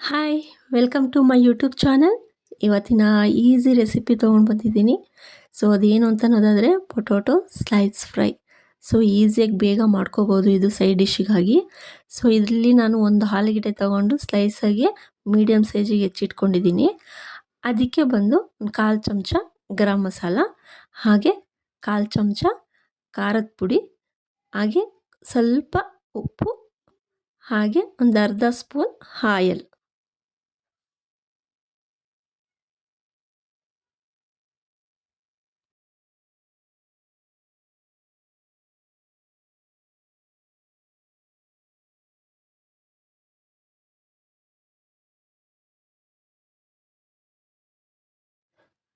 Hi welcome to my YouTube channel ಇವತ್ತಿನ easy recipe ತೊಗೊಂಡು ಬಂದಿದ್ದೀನಿ. ಸೊ ಅದೇನು ಅಂತ ಅನ್ನೋದಾದರೆ ಪೊಟೊಟೊ ಸ್ಲೈಸ್ ಫ್ರೈ ಸೊ ಈಸಿಯಾಗಿ ಬೇಗ ಮಾಡ್ಕೋಬೋದು ಇದು ಸೈಡ್ ಡಿಶ್ಶಿಗಾಗಿ ಸೊ ಇದರಲ್ಲಿ ನಾನು ಒಂದು ಹಾಲುಗಿಡೆ ತೊಗೊಂಡು ಸ್ಲೈಸಾಗಿ ಮೀಡಿಯಮ್ ಸೈಜಿಗೆ ಹೆಚ್ಚಿಟ್ಕೊಂಡಿದ್ದೀನಿ. ಅದಕ್ಕೆ ಬಂದು ಕಾಲು ಚಮಚ ಗರಂ ಮಸಾಲ, ಹಾಗೆ ಕಾಲು ಚಮಚ ಖಾರದ ಪುಡಿ, ಹಾಗೆ ಸ್ವಲ್ಪ ಉಪ್ಪು, ಹಾಗೆ ಒಂದು ಅರ್ಧ ಸ್ಪೂನ್ ಆಯಲ್.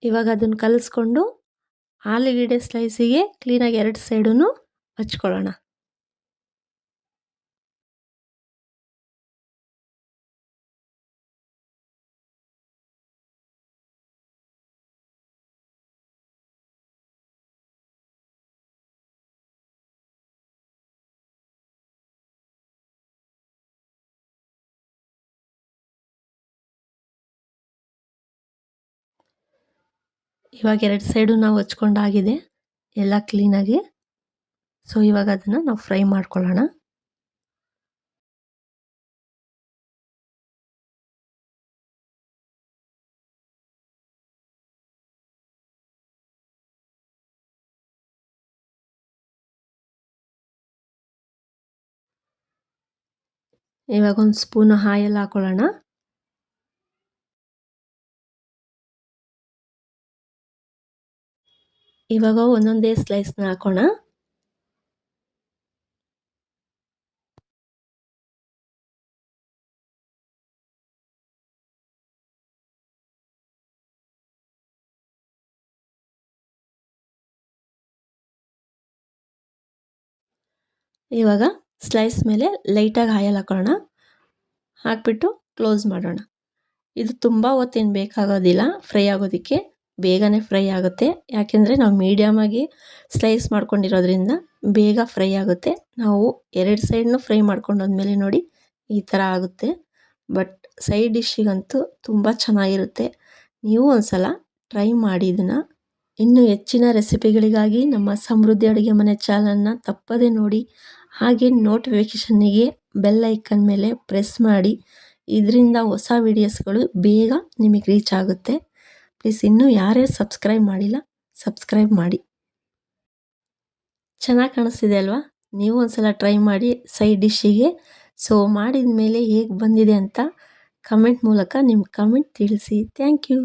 ಇವಾಗ ಅದನ್ನು ಕಲಿಸ್ಕೊಂಡು ಆಲೂಗೆಡ್ಡೆ ಸ್ಲೈಸಿಗೆ ಕ್ಲೀನಾಗಿ ಎರಡು ಸೈಡೂ ಹಚ್ಕೊಳ್ಳೋಣ. ಇವಾಗ ಎರಡು ಸೈಡು ನಾವು ಹಚ್ಕೊಂಡಾಗಿದೆ. ಎಲ್ಲ ಕ್ಲೀನಾಗಿ ಸೊ ಇವಾಗ ಅದನ್ನು ನಾವು ಫ್ರೈ ಮಾಡ್ಕೊಳ್ಳೋಣ. ಇವಾಗ ಒಂದು ಸ್ಪೂನ್ ಹಾಯಲ್ಲಿ ಹಾಕೊಳ್ಳೋಣ. ಇವಾಗ ಒಂದೊಂದೇ ಸ್ಲೈಸ್ನ ಹಾಕೋಣ. ಇವಾಗ ಸ್ಲೈಸ್ ಮೇಲೆ ಲೈಟಾಗಿ ಆಯಲ್ ಹಾಕೋಣ. ಹಾಕ್ಬಿಟ್ಟು ಕ್ಲೋಸ್ ಮಾಡೋಣ. ಇದು ತುಂಬ ಹೊತ್ತೇನು ಬೇಕಾಗೋದಿಲ್ಲ ಫ್ರೈ ಆಗೋದಕ್ಕೆ. ಬೇಗನೆ ಫ್ರೈ ಆಗುತ್ತೆ. ಯಾಕೆಂದರೆ ನಾವು ಮೀಡಿಯಮಾಗಿ ಸ್ಲೈಸ್ ಮಾಡ್ಕೊಂಡಿರೋದ್ರಿಂದ ಬೇಗ ಫ್ರೈ ಆಗುತ್ತೆ. ನಾವು ಎರಡು ಸೈಡ್ನು ಫ್ರೈ ಮಾಡ್ಕೊಂಡೋದ್ಮೇಲೆ ನೋಡಿ ಈ ಥರ ಆಗುತ್ತೆ. ಬಟ್ ಸೈಡ್ ಡಿಶ್ಶಿಗಂತೂ ತುಂಬ ಚೆನ್ನಾಗಿರುತ್ತೆ. ನೀವು ಒಂದು ಸಲ ಟ್ರೈ ಮಾಡಿ ಇದನ್ನು. ಇನ್ನು ಹೆಚ್ಚಿನ ರೆಸಿಪಿಗಳಿಗಾಗಿ ನಮ್ಮ ಸಮೃದ್ಧಿ ಅಡುಗೆ ಮನೆ ಚಾನಲ್ನ ತಪ್ಪದೇ ನೋಡಿ ಹಾಗೆ ನೋಟಿಫಿಕೇಷನ್ನಿಗೆ ಬೆಲ್ ಐಕನ್ ಮೇಲೆ ಪ್ರೆಸ್ ಮಾಡಿ. ಇದರಿಂದ ಹೊಸ ವೀಡಿಯೋಸ್ಗಳು ಬೇಗ ನಿಮಗೆ ರೀಚ್ ಆಗುತ್ತೆ. ಪ್ಲೀಸ್ ಇನ್ನೂ ಯಾರ್ಯಾರು ಸಬ್ಸ್ಕ್ರೈಬ್ ಮಾಡಿಲ್ಲ ಸಬ್ಸ್ಕ್ರೈಬ್ ಮಾಡಿ. ಚೆನ್ನಾಗಿ ಕಾಣಿಸ್ತಿದೆ ಅಲ್ವಾ? ನೀವು ಒಂದ್ಸಲ ಟ್ರೈ ಮಾಡಿ ಸೈಡ್ ಡಿಶ್ಶಿಗೆ ಸೊ ಮಾಡಿದ ಮೇಲೆ ಹೇಗೆ ಬಂದಿದೆ ಅಂತ ಕಮೆಂಟ್ ಮೂಲಕ ನಿಮ್ಮ ಕಮೆಂಟ್ ತಿಳಿಸಿ. Thank you